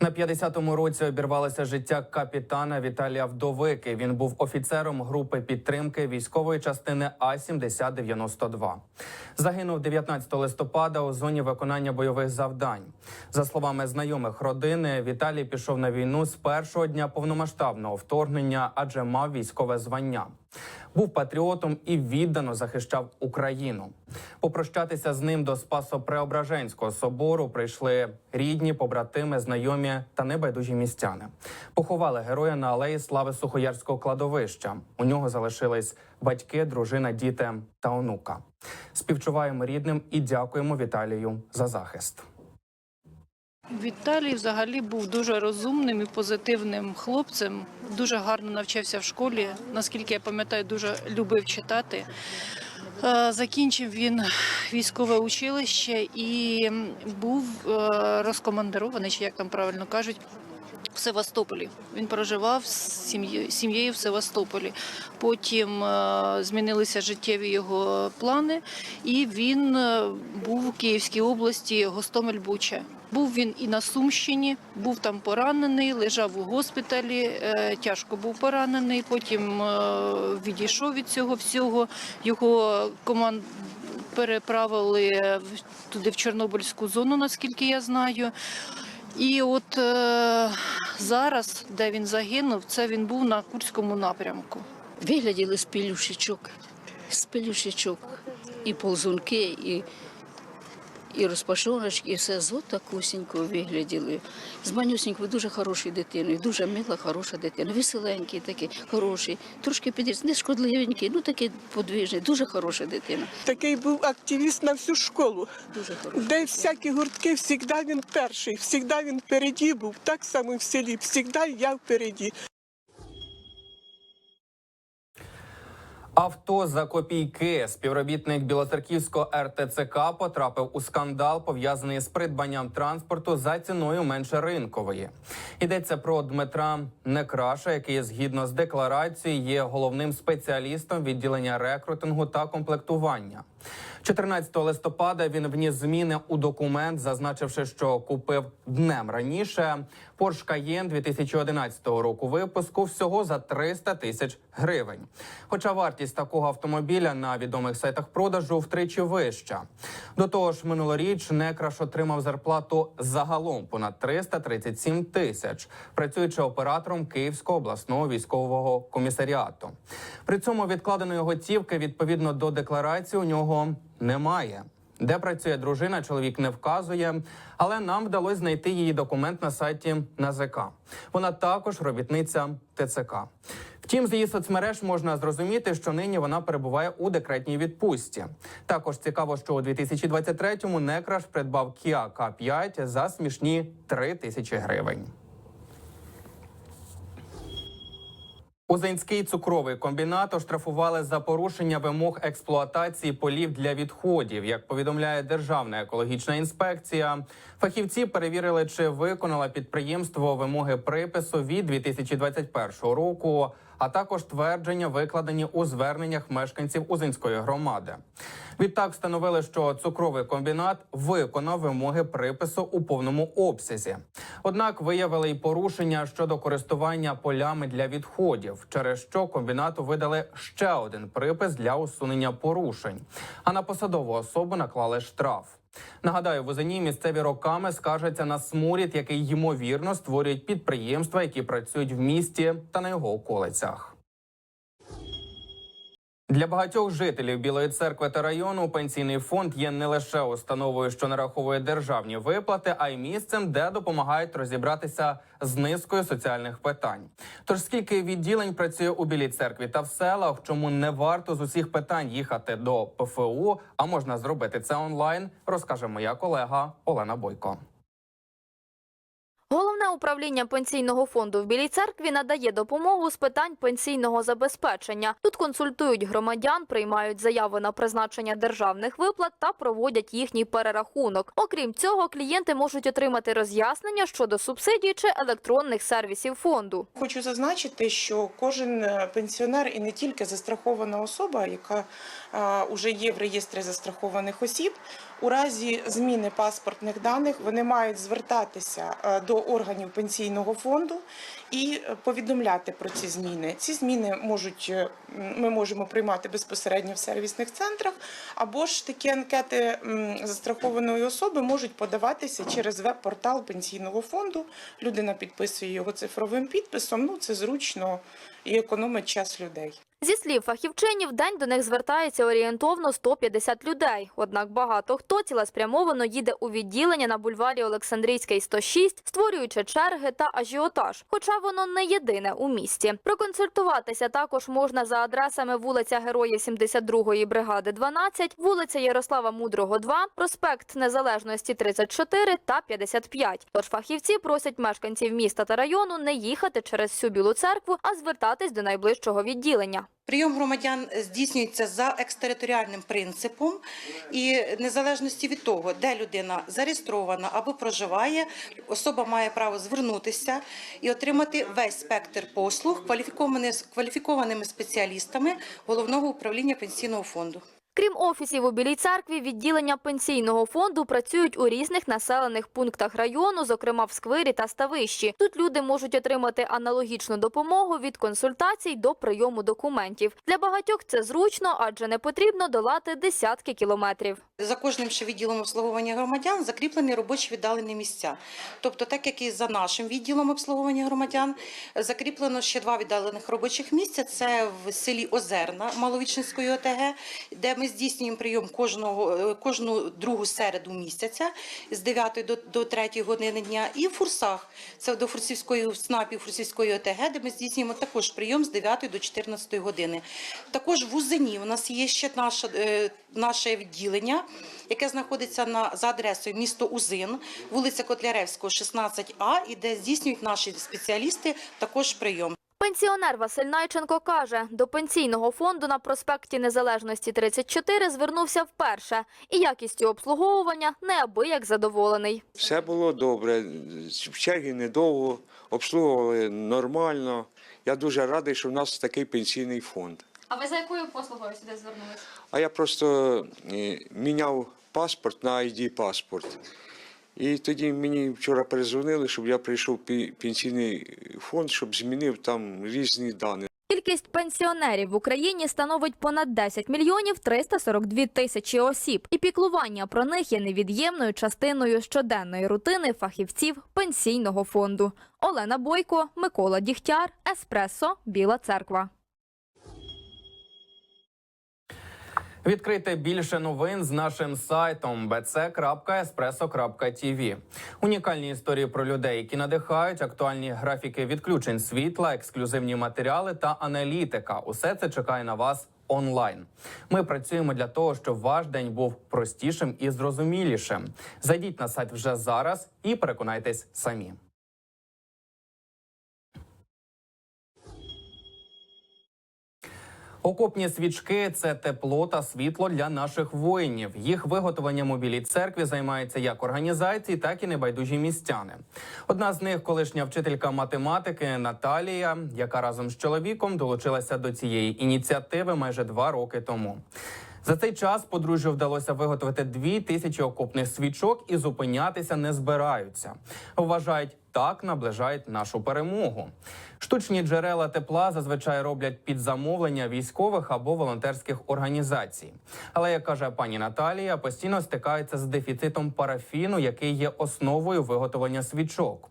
На 50-му році обірвалося життя капітана Віталія Вдовики. Він був офіцером групи підтримки військової частини А 7092 Загинув 19 листопада у зоні виконання бойових завдань. За словами знайомих родини, Віталій пішов на війну з першого дня повномасштабного вторгнення, адже мав військове звання. Був патріотом і віддано захищав Україну. Попрощатися з ним до Спасо-Преображенського собору прийшли рідні, побратими, знайомі та небайдужі містяни. Поховали героя на алеї слави Сухоярського кладовища. У нього залишились батьки, дружина, діти та онука. Співчуваємо рідним і дякуємо Віталію за захист. Віталій взагалі був дуже розумним і позитивним хлопцем. Дуже гарно навчався в школі. Наскільки я пам'ятаю, дуже любив читати. Е, Закінчив він військове училище і був е, розкомандирований, чи як там правильно кажуть. В Севастополі він проживав з сім'єю в Севастополі. Потім е, змінилися життєві його плани, і він був у Київській області Гостомель Буча. Був він і на Сумщині, був там поранений, лежав у госпіталі, е, тяжко був поранений. Потім е, відійшов від цього всього. Його команд переправили туди в Чорнобильську зону, наскільки я знаю. І от е, зараз, де він загинув, це він був на Курському напрямку. Вигляділи з пелюшечок, з пелюшечок, і ползунки, і, і розпашоночки, і все з такусінького вигляділи. З манюсінькою, дуже хорошою дитиною, дуже мила, хороша дитина, веселенький такий, хороший, трошки підріс, не шкодливенький, ну такий подвижний, дуже хороша дитина. Такий був активіст на всю школу. Дуже хороша. Де всякі гуртки, завжди він перший, завжди він впереді був, так само в селі, завжди я впереді. Авто за копійки. Співробітник Білоцерківського РТЦК потрапив у скандал, пов'язаний з придбанням транспорту за ціною менше ринкової. Йдеться про Дмитра Некраша, який згідно з декларацією є головним спеціалістом відділення рекрутингу та комплектування. 14 листопада він вніс зміни у документ, зазначивши, що купив днем раніше Porsche Cayenne 2011 року випуску всього за 300 тисяч гривень. Хоча вартість такого автомобіля на відомих сайтах продажу втричі вища. До того ж, минулоріч Некраш отримав зарплату загалом понад 337 тисяч, працюючи оператором Київського обласного військового комісаріату. При цьому відкладеної готівки відповідно до декларації у нього немає. Де працює дружина, чоловік не вказує, але нам вдалося знайти її документ на сайті НАЗК. Вона також робітниця ТЦК. Втім, з її соцмереж можна зрозуміти, що нині вона перебуває у декретній відпустці. Також цікаво, що у 2023-му Некраш придбав Kia K5 за смішні 3 тисячі гривень. Узинський цукровий комбінат оштрафували за порушення вимог експлуатації полів для відходів. Як повідомляє Державна екологічна інспекція, фахівці перевірили, чи виконало підприємство вимоги припису від 2021 року, а також твердження, викладені у зверненнях мешканців Узинської громади. Відтак встановили, що цукровий комбінат виконав вимоги припису у повному обсязі. Однак виявили й порушення щодо користування полями для відходів, через що комбінату видали ще один припис для усунення порушень. А на посадову особу наклали штраф. Нагадаю, в Узині місцеві роками скаржаться на сморід, який ймовірно створюють підприємства, які працюють в місті та на його околицях. Для багатьох жителів Білої церкви та району пенсійний фонд є не лише установою, що нараховує державні виплати, а й місцем, де допомагають розібратися з низкою соціальних питань. Тож скільки відділень працює у Білій церкві та в селах, чому не варто з усіх питань їхати до ПФУ, а можна зробити це онлайн, розкаже моя колега Олена Бойко. Головне управління пенсійного фонду в Білій церкві надає допомогу з питань пенсійного забезпечення. Тут консультують громадян, приймають заяви на призначення державних виплат та проводять їхній перерахунок. Окрім цього, клієнти можуть отримати роз'яснення щодо субсидій чи електронних сервісів фонду. Хочу зазначити, що кожен е, пенсіонер і не тільки застрахована особа, яка вже є в реєстрі застрахованих осіб, У разі зміни паспортних даних вони мають звертатися е, до органів пенсійного фонду і повідомляти про ці зміни. Ці зміни можуть е, ми можемо приймати безпосередньо в сервісних центрах, або ж такі анкети застрахованої особи можуть подаватися через веб-портал пенсійного фонду. Людина підписує його цифровим підписом. Ну це зручно і економить час людей. Зі слів фахівчині, день до них звертається орієнтовно 150 людей. Однак багато хто цілеспрямовано їде у відділення на бульварі Олександрійський 106, створюючи черги та ажіотаж. Хоча воно не єдине у місті. Проконсультуватися також можна за адресами вулиця Героїв 72-ї бригади 12, вулиця Ярослава Мудрого 2, проспект Незалежності 34 та 55. Тож фахівці просять мешканців міста та району не їхати через всю білу церкву, а звертатись до найближчого відділення. Прийом громадян здійснюється за екстериторіальним принципом, і незалежності від того, де людина зареєстрована або проживає, особа має право звернутися і отримати весь спектр послуг кваліфікованими, спеціалістами головного управління пенсійного фонду. Крім офісів у Білій церкві, відділення пенсійного фонду працюють у різних населених пунктах району, зокрема в Сквирі та Ставищі. Тут люди можуть отримати аналогічну допомогу від консультацій до прийому документів. Для багатьох це зручно, адже не потрібно долати десятки кілометрів. За кожним ще відділом обслуговування громадян закріплені робочі віддалені місця. Тобто, так як і за нашим відділом обслуговування громадян, закріплено ще два віддалених робочих місця. Це в селі Озерна Маловічницької ОТГ, де ми здійснюємо прийом кожного е, кожну другу середу місяця з 9 до, до 3 години дня, і в Фурсах. Це до Фурсівської СНАПі Фурсівської ОТГ, де ми здійснюємо також прийом з 9 до 14 години. Також в Узині у нас є ще наше, е, наше відділення, яке знаходиться на за адресою місто Узин, вулиця Котляревського, 16А, і де здійснюють наші спеціалісти також прийом. Пенсіонер Василь Найченко каже, до пенсійного фонду на проспекті Незалежності 34 звернувся вперше і якістю обслуговування неабияк задоволений. Все було добре, в черги недовго, обслуговували нормально. Я дуже радий, що в нас такий пенсійний фонд. А ви за якою послугою сюди звернулися? А я просто е, міняв паспорт на ID паспорт. І тоді мені вчора перезвонили, щоб я прийшов в пенсійний фонд, щоб змінив там різні дані. Кількість пенсіонерів в Україні становить понад 10 мільйонів 342 тисячі осіб, і піклування про них є невід'ємною частиною щоденної рутини фахівців пенсійного фонду. Олена Бойко, Микола Дігтяр, Еспресо, Біла Церква. Відкрийте більше новин з нашим сайтом bc.espresso.tv. Унікальні історії про людей, які надихають, актуальні графіки відключень світла, ексклюзивні матеріали та аналітика. Усе це чекає на вас онлайн. Ми працюємо для того, щоб ваш день був простішим і зрозумілішим. Зайдіть на сайт вже зараз і переконайтесь самі. Окопні свічки це тепло та світло для наших воїнів. Їх виготовленням у білій церкві займаються як організації, так і небайдужі містяни. Одна з них колишня вчителька математики Наталія, яка разом з чоловіком долучилася до цієї ініціативи майже два роки тому. За цей час подружжю вдалося виготовити дві тисячі окопних свічок і зупинятися не збираються. Вважають, так наближають нашу перемогу. Штучні джерела тепла зазвичай роблять під замовлення військових або волонтерських організацій. Але як каже пані Наталія, постійно стикаються з дефіцитом парафіну, який є основою виготовлення свічок.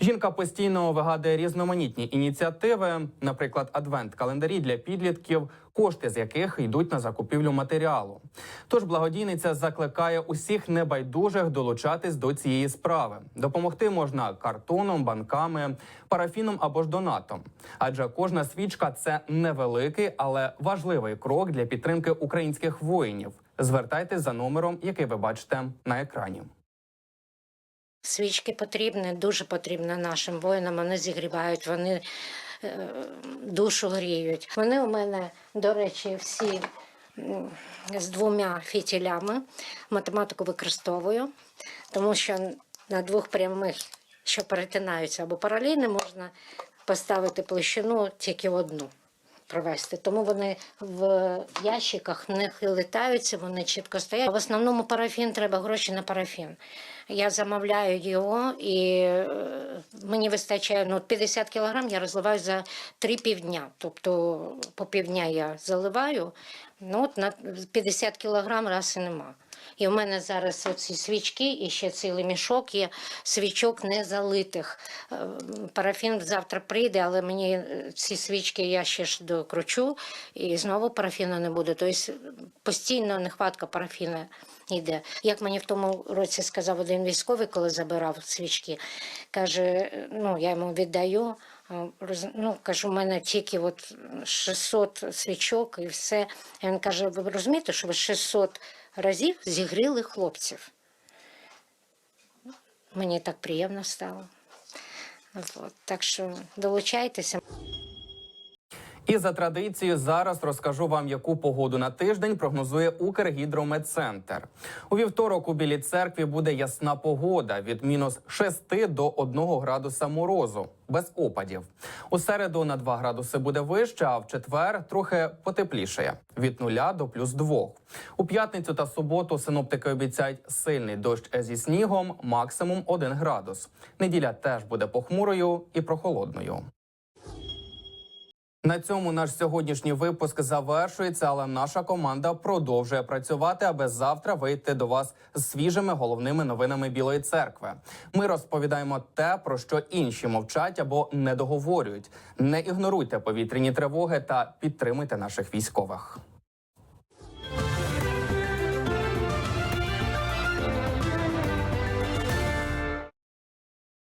Жінка постійно вигадує різноманітні ініціативи, наприклад, адвент-календарі для підлітків, кошти з яких йдуть на закупівлю матеріалу. Тож благодійниця закликає усіх небайдужих долучатись до цієї справи. Допомогти можна картоном, банками, парафіном або ж донатом. Адже кожна свічка це невеликий, але важливий крок для підтримки українських воїнів. Звертайтесь за номером, який ви бачите на екрані. Свічки потрібні, дуже потрібні нашим воїнам. Вони зігрівають, вони душу гріють. Вони у мене, до речі, всі з двома фітілями. Математику використовую, тому що на двох прямих, що перетинаються або паралельно, можна поставити площину тільки одну. Провести. Тому вони в ящиках не хилитаються, вони чітко стоять. В основному парафін треба гроші на парафін. Я замовляю його і е, мені вистачає ну, 50 кілограм, я розливаю за три півдня. Тобто по півдня я заливаю, ну от на 50 кілограм раз і нема. І в мене зараз оці свічки і ще цілий мішок є свічок не залитих. Е, Парафін завтра прийде, але мені е, ці свічки я ще ж докручу, і знову парафіну не буде. Тобто постійно нехватка парафіну йде. Як мені в тому році сказав один військовий, коли забирав свічки, каже: ну я йому віддаю. Ну, кажу, у мене тільки от 600 свічок і все. І він каже: ви розумієте, що ви 600 разів зігріли хлопців. Мені так приємно стало. От, так що долучайтеся. І за традицією зараз розкажу вам, яку погоду на тиждень прогнозує Укргідрометцентр. У вівторок у Білій церкві буде ясна погода від мінус 6 до 1 градуса морозу без опадів. У середу на 2 градуси буде вище, а в четвер трохи потеплішає від 0 до плюс 2. У п'ятницю та суботу синоптики обіцяють сильний дощ зі снігом, максимум 1 градус. Неділя теж буде похмурою і прохолодною. На цьому наш сьогоднішній випуск завершується, але наша команда продовжує працювати, аби завтра вийти до вас з свіжими головними новинами Білої церкви. Ми розповідаємо те, про що інші мовчать або не договорюють. Не ігноруйте повітряні тривоги та підтримуйте наших військових.